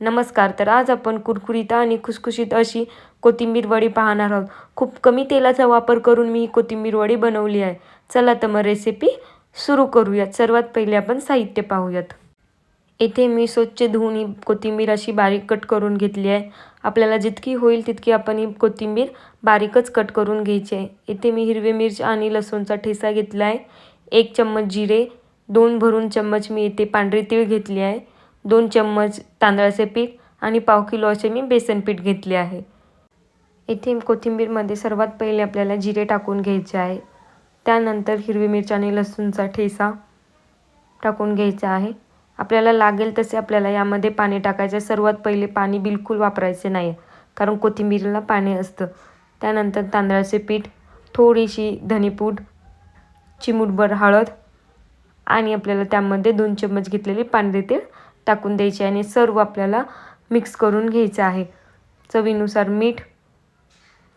नमस्कार तर आज आपण कुरकुरीत आणि खुसखुशीत अशी कोथिंबीर वडी पाहणार आहोत. खूप कमी तेलाचा वापर करून मी ही कोथिंबीर वडी बनवली आहे. चला तर मग रेसिपी सुरू करूयात. सर्वात पहिले आपण साहित्य पाहूयात. येथे मी स्वच्छ धुवून ही कोथिंबीर अशी बारीक कट करून घेतली आहे. आपल्याला जितकी होईल तितकी आपण ही कोथिंबीर बारीकच कट करून घ्यायची आहे. येथे मी हिरवी मिरच आणि लसूणचा ठेसा घेतला आहे. एक चम्मच जिरे दोन भरून चम्मच मी येथे पांढरे तीळ घेतली आहे. दोन चम्मच तांदळाचे पीठ आणि पाव किलो असे मी बेसन पीठ घेतले आहे. येथे कोथिंबीरमध्ये सर्वात पहिले आपल्याला जिरे टाकून घ्यायचे आहे. त्यानंतर हिरवी मिरची आणि लसूणचा ठेसा टाकून घ्यायचा आहे. आपल्याला लागेल तसे आपल्याला यामध्ये पाणी टाकायचं. सर्वात पहिले पाणी बिलकुल वापरायचे नाही कारण कोथिंबीरला पाणी असतं. त्यानंतर तांदळाचे पीठ थोडीशी धनेपूड चिमूटभर हळद आणि आपल्याला त्यामध्ये दोन चम्मच घेतलेली पांढरे तेल टाकून द्यायची आणि सर्व आपल्याला मिक्स करून घ्यायचं आहे. चवीनुसार मीठ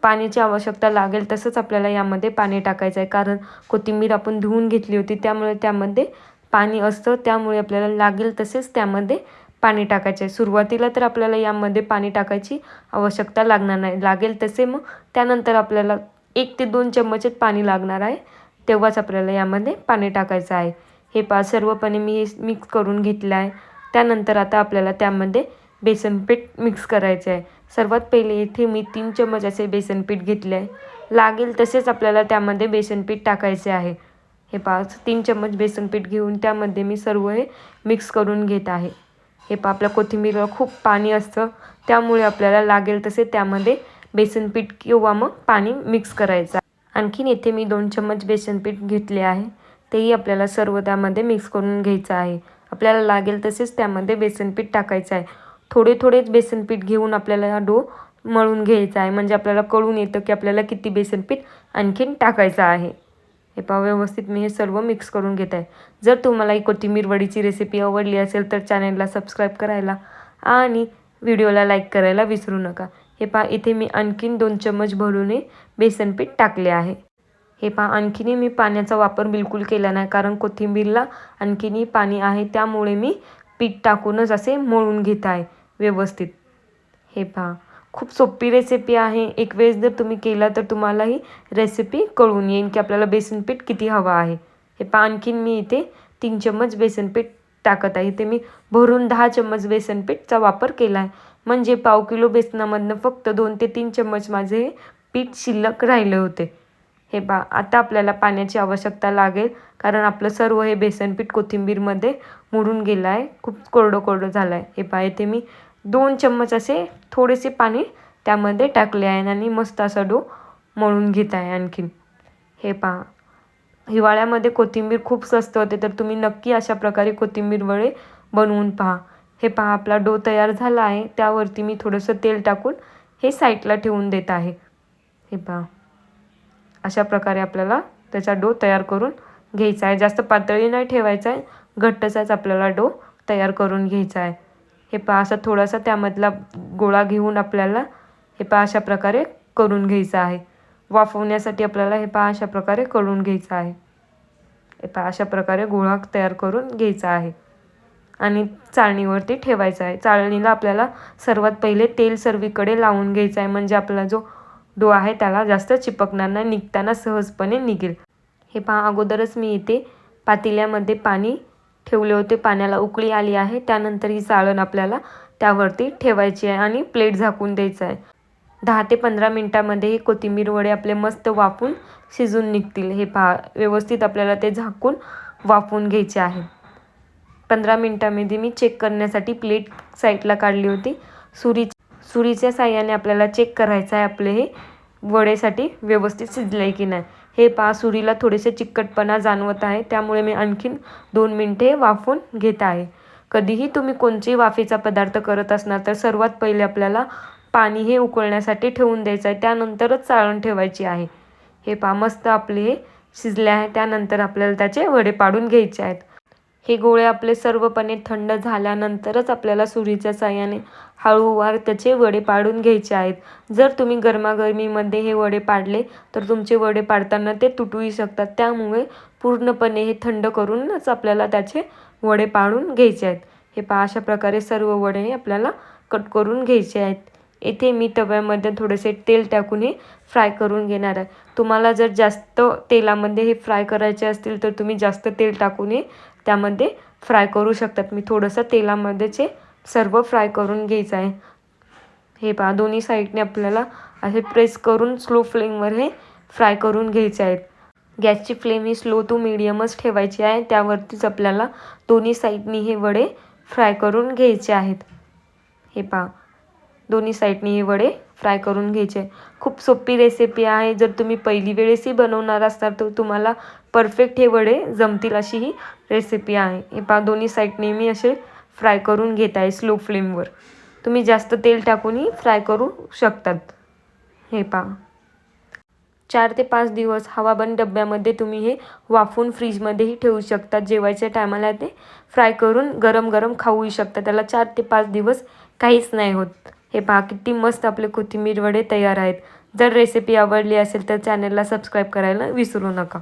पाण्याची आवश्यकता लागेल तसंच आपल्याला यामध्ये पाणी टाकायचं आहे. कारण कोथिंबीर आपण धुवून घेतली होती त्यामुळे त्यामध्ये पाणी असतं त्यामुळे आपल्याला लागेल तसेच त्यामध्ये पाणी टाकायचे आहे. सुरुवातीला तर आपल्याला यामध्ये पाणी टाकायची आवश्यकता लागणार नाही. लागेल तसे मग त्यानंतर आपल्याला एक ते दोन चम्मचच पाणी लागणार आहे तेव्हाच आपल्याला यामध्ये पाणी टाकायचं आहे. हे पा सर्वपणे मी मिक्स करून घेतलं आहे. त्यानंतर आता आपल्याला त्यामध्ये बेसन पीठ मिक्स करायचे आहे. सर्वात पहिले इथे मी तीन चम्मच असे बेसन पीठ घेतले आहे. लागेल तसेच आपल्याला त्यामध्ये बेसन पीठ टाकायचे आहे. हे पाच तीन चम्मच बेसन पीठ घेऊन त्यामध्ये मी सर्व हे मिक्स करून घेत आहे. हे पा आपल्या कोथिंबीरला खूप पाणी असतं. त्यामुळे आपल्याला लागेल तसे त्यामध्ये बेसन पीठ किंवा मग पाणी मिक्स करायचं आणखीन येथे मी दोन चम्मच बेसन पीठ घेतले आहे. तेही आपल्याला सर्व त्यामध्ये मिक्स करून घ्यायचं आहे. आपल्याला लागेल तसेच त्यामध्ये बेसनपीठ टाकायचं आहे. थोडे थोडेच बेसनपीठ घेऊन आपल्याला हा डो मळून घ्यायचा आहे. म्हणजे आपल्याला कळून येतं की आपल्याला किती बेसनपीठ आणखीन टाकायचं आहे. हे पहा व्यवस्थित मी हे सर्व मिक्स करून घेत आहे. जर तुम्हाला ही कोथिंबीर वडीची रेसिपी आवडली असेल तर चॅनलला सबस्क्राईब करायला आणि व्हिडिओला लाईक करायला विसरू नका. हे पहा इथे मी आणखीन दोन चम्मच भरून बेसनपीठ टाकले आहे. हे पहा आणखीनही मी पाण्याचा वापर बिलकुल केला नाही कारण कोथिंबीरला आणखीनही पाणी आहे त्यामुळे मी पीठ टाकूनच असे मळून घेत आहे व्यवस्थित. हे पहा खूप सोपी रेसिपी आहे. एक वेळेस जर तुम्ही केला तर तुम्हाला ही रेसिपी कळून येईल की आपल्याला बेसन पीठ किती हवं आहे. हे पहा आणखीन मी इथे तीन चम्मच बेसन पीठ टाकत आहे. इथे मी भरून दहा चम्मच बेसन पीठचा वापर केला आहे. म्हणजे पाव किलो बेसनामधनं फक्त दोन ते तीन चम्मच माझे पीठ शिल्लक राहिले होते. हे पा आता आपल्याला पाण्याची आवश्यकता लागेल कारण आपलं सर्व हे बेसनपीठ कोथिंबीरमध्ये मुरून गेलं आहे खूप कोरडं कोरडं झालं आहे हे पहा इथे मी दोन चम्मच असे थोडेसे पाणी त्यामध्ये टाकले आहे आणि मस्त असा डो मळून घेत आहे आणखीन. हे पहा हिवाळ्यामध्ये कोथिंबीर खूप स्वस्त होते तर तुम्ही नक्की अशा प्रकारे कोथिंबीर वडे बनवून पहा. हे पहा आपला डो तयार झाला आहे त्यावरती मी थोडंसं तेल टाकून हे साईडला ठेवून देत आहे. हे पहा. अशा प्रकारे आपल्याला त्याचा डो तयार करून घ्यायचा आहे. जास्त पातळी नाही ठेवायचा आहे. घट्टचाच आपल्याला डो तयार करून घ्यायचा आहे. हे पहा असा थोडासा त्यामधला गोळा घेऊन आपल्याला हे पहा अशा प्रकारे करून घ्यायचं आहे. वाफवण्यासाठी आपल्याला हे पहा अशा प्रकारे करून घ्यायचं आहे. हे पहा अशा प्रकारे गोळा तयार करून घ्यायचा आहे. आणि चाळणीवरती ठेवायचं आहे. चाळणीला आपल्याला सर्वात पहिले तेल सर्वीकडे लावून घ्यायचं आहे. म्हणजे आपला जो डो आहे त्याला जास्त चिपकणार नाही निघताना सहजपणे निघेल. हे पहा अगोदरच मी इथे पातेल्यामध्ये पाणी ठेवले होते पाण्याला उकळी आली आहे त्यानंतर ही चाळण आपल्याला त्यावरती ठेवायची आहे आणि प्लेट झाकून द्यायचं आहे. दहा ते पंधरा मिनटामध्ये हे कोथिंबीर वडे आपले मस्त वाफून शिजून निघतील. हे पहा व्यवस्थित आपल्याला ते झाकून वाफून घ्यायचे आहे. पंधरा मिनटामध्ये मी चेक करण्यासाठी प्लेट साईडला काढली होती. सुरी सुरीच्या साह्याने आपल्याला चेक करायचं आहे आपले हे वडेसाठी व्यवस्थित शिजलं आहे की नाही. हे पहा सुरीला थोडेसे चिकटपणा जाणवत आहे. त्यामुळे मी आणखीन दोन मिनटे वाफवून घेत आहे. कधीही तुम्ही कोणतेही वाफेचा पदार्थ करत असणार तर सर्वात पहिले आपल्याला पाणी हे उकळण्यासाठी ठेवून द्यायचं आहे. त्यानंतरच चाळण ठेवायची आहे. हे पहा मस्त आपले हे शिजले आहे. त्यानंतर आपल्याला त्याचे वडे पाडून घ्यायचे आहेत. हे गोळे आपले सर्वपणे थंड झाल्यानंतरच आपल्याला सुरीच्या साह्याने हळूवार त्याचे वडे पाडून घ्यायचे आहेत. जर तुम्ही गरमागरमीमध्ये हे वडे पाडले तर तुमचे वडे पाडताना ते तुटूही शकतात. त्यामुळे पूर्णपणे हे थंड करूनच आपल्याला त्याचे वडे पाडून घ्यायचे आहेत. हे पहा अशा प्रकारे सर्व वडे हे आपल्याला कट करून घ्यायचे आहेत. येथे मी तव्यामध्ये थोडेसे तेल टाकून हे फ्राय करून घेणार आहे. तुम्हाला जर जास्त तेलामध्ये हे फ्राय करायचे असतील तर तुम्ही जास्त तेल टाकून हे त्यामध्ये फ्राय करू शकतात. मी थोडंसं तेलामध्येच हे सर्व फ्राय करून घ्यायचं आहे. हे पहा दोन्ही साईडने आपल्याला असे प्रेस करून स्लो फ्लेमवर हे फ्राय करून घ्यायचे आहेत. गॅसची फ्लेम ही स्लो टू मिडियमच ठेवायची आहे. त्यावरतीच आपल्याला दोन्ही साईडनी हे वडे फ्राय करून घ्यायचे आहेत. हे पहा दोन्ही साईडनी हे वडे फ्राय करून घ्यायचे. खूप सोपी रेसिपी आहे. जर तुम्ही पहिली वेळेसही बनवणार असणार तर तुम्हाला परफेक्ट हे वडे जमतील अशी ही रेसिपी आहे. हे पहा दोन्ही साईडने मी असे फ्राय करून घेत आहे स्लो फ्लेमवर तुम्ही जास्त तेल टाकूनही फ्राय करू शकतात. हे पहा. चार ते पाच दिवस हवाबंद डब्यामध्ये तुम्ही हे वाफवून फ्रीजमध्येही ठेवू शकता जेवायच्या टायमाला ते फ्राय करून गरम गरम खाऊही शकता. त्याला चार ते पाच दिवस काहीच नाही होत. हे पहा किती मस्त आपले कोथिंबीर वडे तयार आहेत. जर रेसिपी आवडली असेल तर चॅनलला सबस्क्राईब करायला विसरू नका.